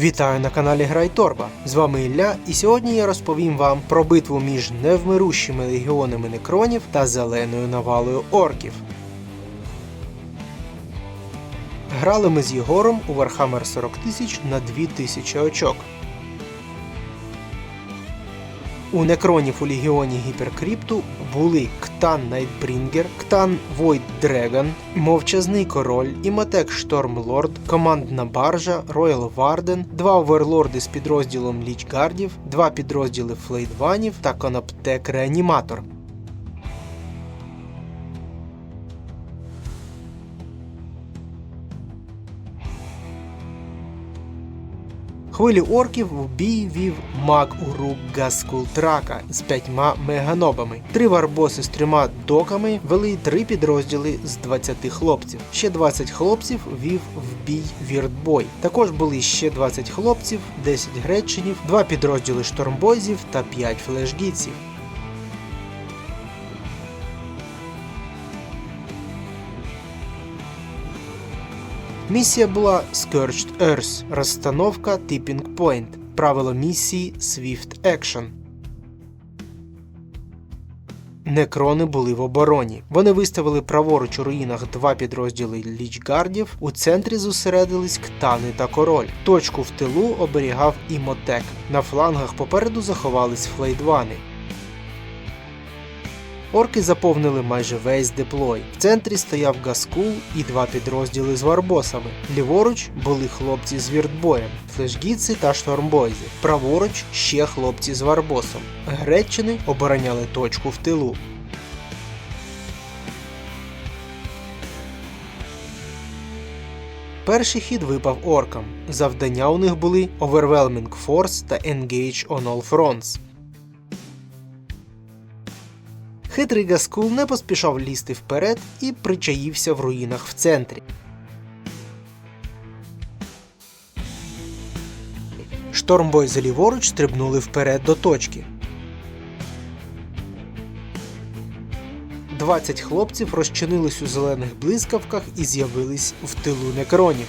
Вітаю на каналі Грай Торба. З вами Ілля, і сьогодні я розповім вам про битву між невмирущими легіонами некронів та зеленою навалою орків. Грали ми з Єгором у Warhammer 40 тисяч на 2000 очок. У некронів у легіоні Гіперкріпту були Ктан Найтбрінгер, Ктан Войд Дреган, Мовчазний Король, Імотек Штормлорд, Командна Баржа, Роял Варден, два оверлорди з підрозділом Лічгардів, два підрозділи Флейдванів та Коноптек Реаніматор. Хвилі орків в бій вів маг Урук Гаскултрака з п'ятьма меганобами. Три варбоси з трьома доками вели три підрозділи з 20 хлопців. Ще 20 хлопців вів в бій Віртбой. Також були ще 20 хлопців, 10 гречинів, два підрозділи штормбойзів та 5 флешгіців. Місія була Scorched Earth, розстановка Tipping Point. Правило місії Swift Action. Некрони були в обороні. Вони виставили праворуч у руїнах два підрозділи лічгардів. У центрі зосередились ктани та король. Точку в тилу оберігав імотек. На флангах попереду заховались флейдвани. Орки заповнили майже весь деплой. В центрі стояв Гаскул і два підрозділи з варбосами. Ліворуч були хлопці з віртбоєм, флешгіци та штормбойзи. Праворуч ще хлопці з варбосом. Греччини обороняли точку в тилу. Перший хід випав оркам. Завдання у них були Overwhelming Force та Engage on All Fronts. Хитрий Гаскул не поспішав лізти вперед і причаївся в руїнах в центрі. Штормбойзи ліворуч стрибнули вперед до точки. 20 хлопців розчинились у зелених блискавках і з'явились в тилу некронів.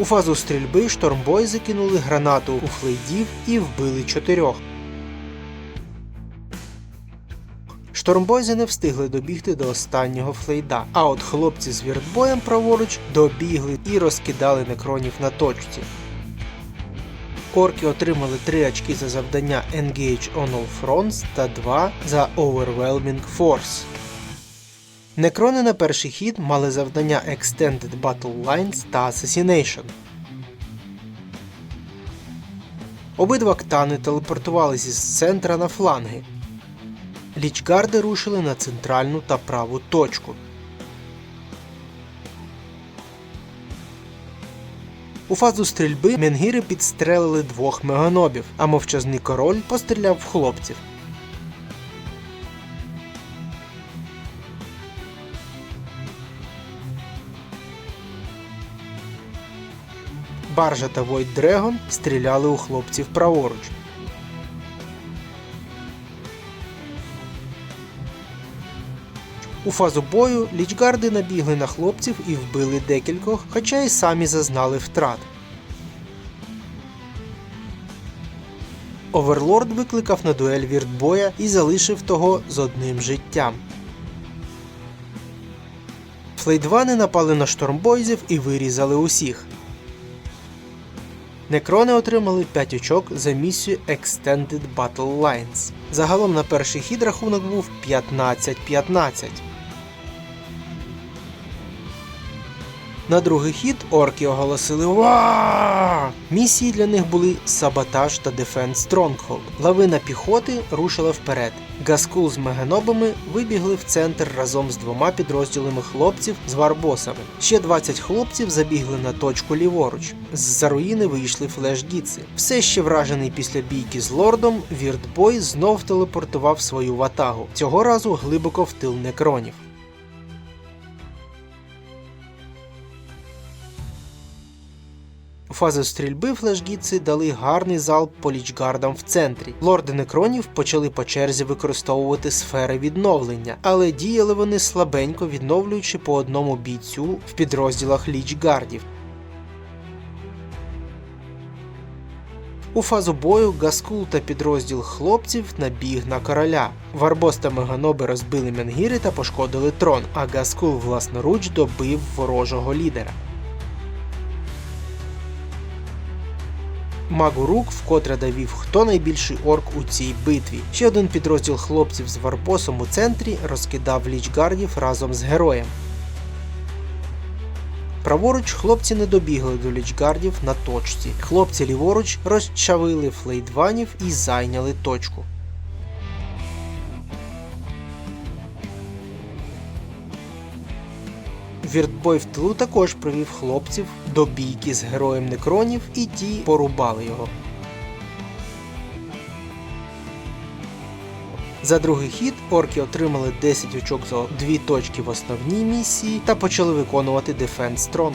У фазу стрільби штормбойзи кинули гранату у флейдів і вбили чотирьох. Штормбойзи не встигли добігти до останнього флейда, а от хлопці з віртбоєм праворуч добігли і розкидали некронів на точці. Орки отримали 3 очки за завдання Engage on All Fronts та 2 за Overwhelming Force. Некрони на перший хід мали завдання Extended Battle Lines та Assassination. Обидва ктани телепортувалися із центра на фланги. Лічгарди рушили на центральну та праву точку. У фазу стрільби менгіри підстрелили двох меганобів, а мовчазний король постріляв в хлопців. Баржа та Войт Дрегон стріляли у хлопців праворуч. У фазу бою лічгарди набігли на хлопців і вбили декількох, хоча й самі зазнали втрат. Оверлорд викликав на дуель віртбоя і залишив того з одним життям. Флейдвани напали на штормбойзів і вирізали усіх. Некрони отримали 5 очок за місію Extended Battle Lines. Загалом на перший хід рахунок був 15-15. На другий хід орки оголосили Ва! Місії для них були саботаж та Defense Stronghold. Лавина піхоти рушила вперед. Гаскул з меганобами вибігли в центр разом з двома підрозділами хлопців з варбосами. Ще 20 хлопців забігли на точку ліворуч. З-за руїни вийшли флеш-гіци. Все ще вражений після бійки з лордом, Віртбой знов телепортував свою ватагу. Цього разу глибоко в тил некронів. У фазу стрільби флешгітси дали гарний залп по лічгардам в центрі. Лорди некронів почали по черзі використовувати сфери відновлення, але діяли вони слабенько, відновлюючи по одному бійцю в підрозділах лічгардів. У фазу бою Гаскул та підрозділ хлопців набіг на короля. Варбос та Меганоби розбили Менгіри та пошкодили трон, а Гаскул власноруч добив ворожого лідера. Магурук вкотре довів, хто найбільший орк у цій битві. Ще один підрозділ хлопців з Варбосом у центрі розкидав лічгардів разом з героєм. Праворуч хлопці не добігли до лічгардів на точці. Хлопці ліворуч розчавили флейдванів і зайняли точку. Віртбой в тилу також привів хлопців до бійки з героєм некронів, і ті порубали його. За другий хід орки отримали 10 очок за дві точки в основній місії та почали виконувати Defense Stronghold.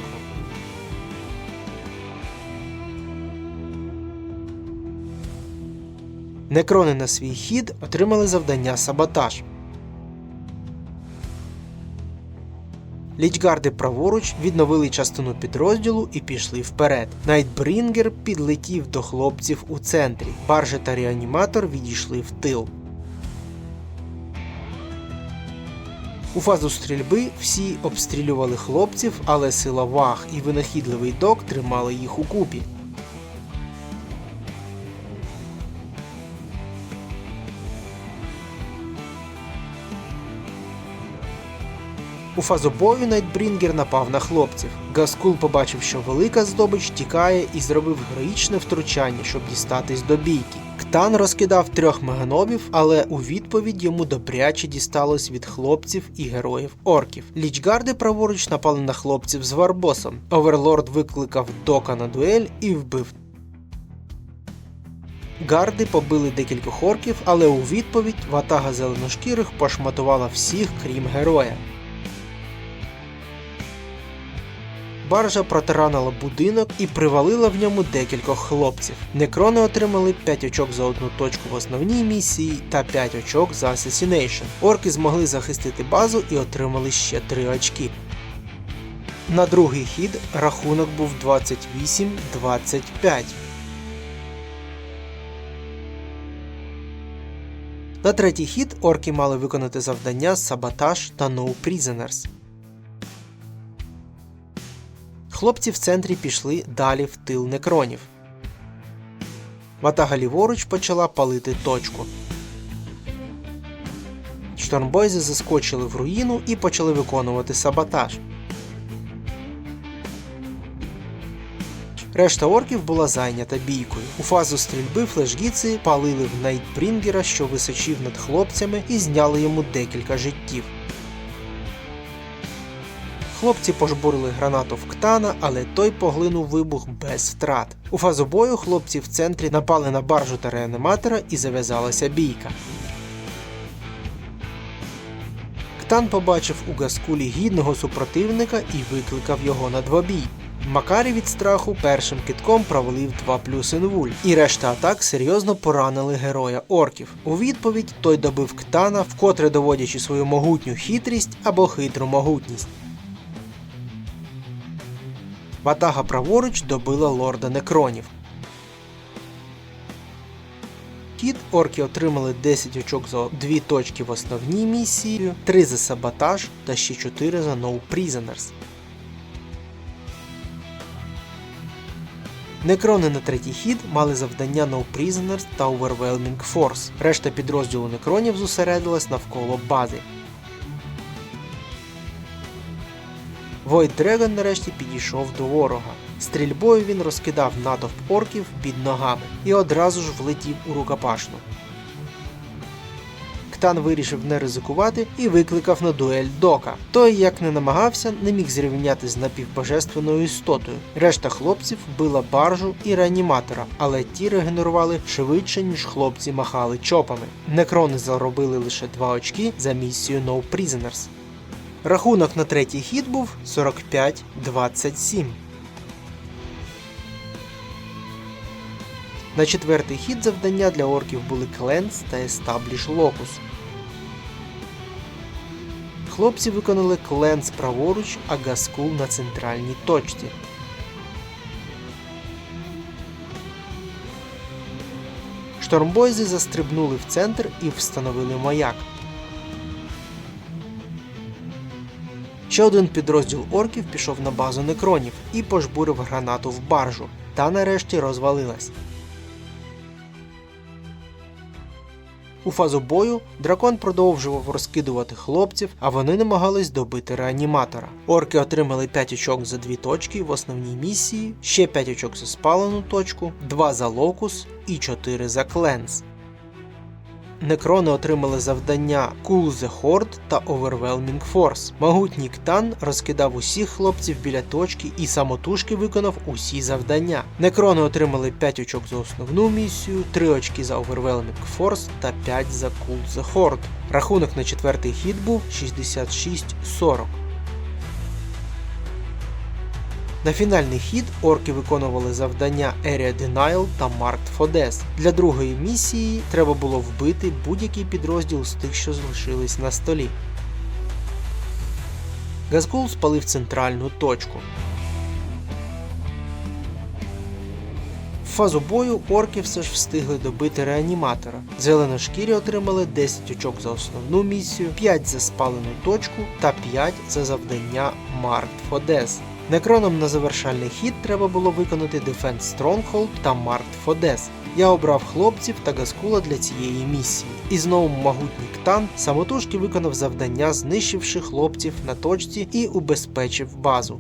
Некрони на свій хід отримали завдання саботаж. Лічгарди праворуч відновили частину підрозділу і пішли вперед. Найтбрінгер підлетів до хлопців у центрі. Баржа та реаніматор відійшли в тил. У фазу стрільби всі обстрілювали хлопців, але сила ваг і винахідливий док тримали їх у купі. У фазу бою Найтбрінгер напав на хлопців. Гаскул побачив, що велика здобич тікає і зробив героїчне втручання, щоб дістатись до бійки. Ктан розкидав трьох меганобів, але у відповідь йому добряче дісталось від хлопців і героїв орків. Лічгарди праворуч напали на хлопців з Варбосом. Оверлорд викликав дока на дуель і вбив. Гарди побили декількох орків, але у відповідь ватага зеленошкірих пошматувала всіх, крім героя. Баржа протаранила будинок і привалила в ньому декількох хлопців. Некрони отримали 5 очок за одну точку в основній місії та 5 очок за Assassination. Орки змогли захистити базу і отримали ще 3 очки. На другий хід рахунок був 28-25. На третій хід орки мали виконати завдання Саботаж та No Prisoners. Хлопці в центрі пішли далі в тил некронів. Ватага ліворуч почала палити точку. Штормбойзи заскочили в руїну і почали виконувати саботаж. Решта орків була зайнята бійкою. У фазу стрільби флешгіци палили в Найтбрінгера, що височив над хлопцями, і зняли йому декілька життів. Хлопці пожбурили гранату в ктана, але той поглинув вибух без втрат. У фазу бою хлопці в центрі напали на баржу та реаніматора і зав'язалася бійка. Ктан побачив у Гаскулі гідного супротивника і викликав його на двобій. Макарі від страху першим китком провалив 2 плюс інвуль, і решта атак серйозно поранили героя орків. У відповідь той добив ктана, вкотре доводячи свою могутню хитрість або хитру могутність. Ватага праворуч добила лорда некронів. Хід орки отримали 10 очок за 2 точки в основній місії, 3 за саботаж та ще 4 за No Prisoners. Некрони на третій хід мали завдання No Prisoners та Overwhelming Force. Решта підрозділу некронів зосередилась навколо бази. Void Dragon нарешті підійшов до ворога. Стрільбою він розкидав натовп орків під ногами і одразу ж влетів у рукопашну. Ктан вирішив не ризикувати і викликав на дуель Дока. Той, як не намагався, не міг зрівняти з напівбожественною істотою. Решта хлопців била баржу і реаніматора, але ті регенерували швидше, ніж хлопці махали чопами. Некрони заробили лише 2 очки за місію No Prisoners. Рахунок на третій хід був 45-27. На четвертий хід завдання для орків були Cleanse та Establish Locus. Хлопці виконали Cleanse праворуч, а Гаскул на центральній точці. Штормбойзи застрибнули в центр і встановили маяк. Ще один підрозділ орків пішов на базу некронів і пожбурив гранату в баржу, та нарешті розвалилась. У фазу бою дракон продовжував розкидувати хлопців, а вони намагались добити реаніматора. Орки отримали 5 очок за 2 точки в основній місії, ще 5 очок за спалену точку, 2 за локус і 4 за кленс. Некрони отримали завдання Cool the Horde та Overwhelming Force. Могутній Ктан розкидав усіх хлопців біля точки і самотужки виконав усі завдання. Некрони отримали 5 очок за основну місію, 3 очки за Overwhelming Force та 5 за Cool the Horde. Рахунок на четвертий хід був 66-40. На фінальний хід орки виконували завдання Area Denial та Marked for Death. Для другої місії треба було вбити будь-який підрозділ з тих, що залишились на столі. Газгул спалив центральну точку. В фазу бою орки все ж встигли добити реаніматора. Зеленошкірі отримали 10 очок за основну місію, 5 за спалену точку та 5 за завдання for Death. Некроном на завершальний хід треба було виконати Defense Stronghold та Marked for. Я обрав хлопців та Гаскула для цієї місії. І знову могутній Ктан самотужки виконав завдання, знищивши хлопців на точці і убезпечив базу.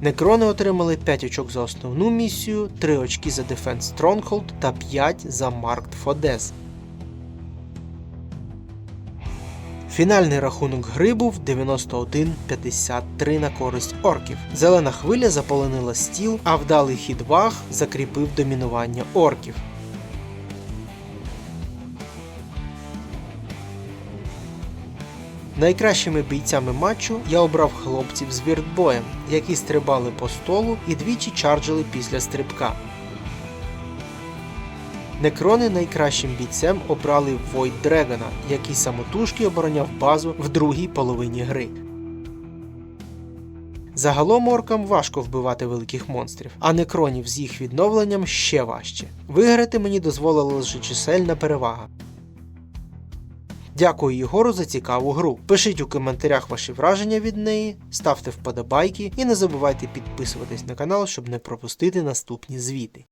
Некрони отримали 5 очок за основну місію, 3 очки за Defense Stronghold та 5 за Marked for Death. Фінальний рахунок гри був 91-53 на користь орків. Зелена хвиля заполонила стіл, а вдалий хід ваг закріпив домінування орків. Найкращими бійцями матчу я обрав хлопців з віртбоєм, які стрибали по столу і двічі чарджили після стрибка. Некрони найкращим бійцем обрали Void Дрегона, який самотужки обороняв базу в другій половині гри. Загалом оркам важко вбивати великих монстрів, а некронів з їх відновленням ще важче. Виграти мені дозволила лише чисельна перевага. Дякую Єгору за цікаву гру. Пишіть у коментарях ваші враження від неї, ставте вподобайки і не забувайте підписуватись на канал, щоб не пропустити наступні звіти.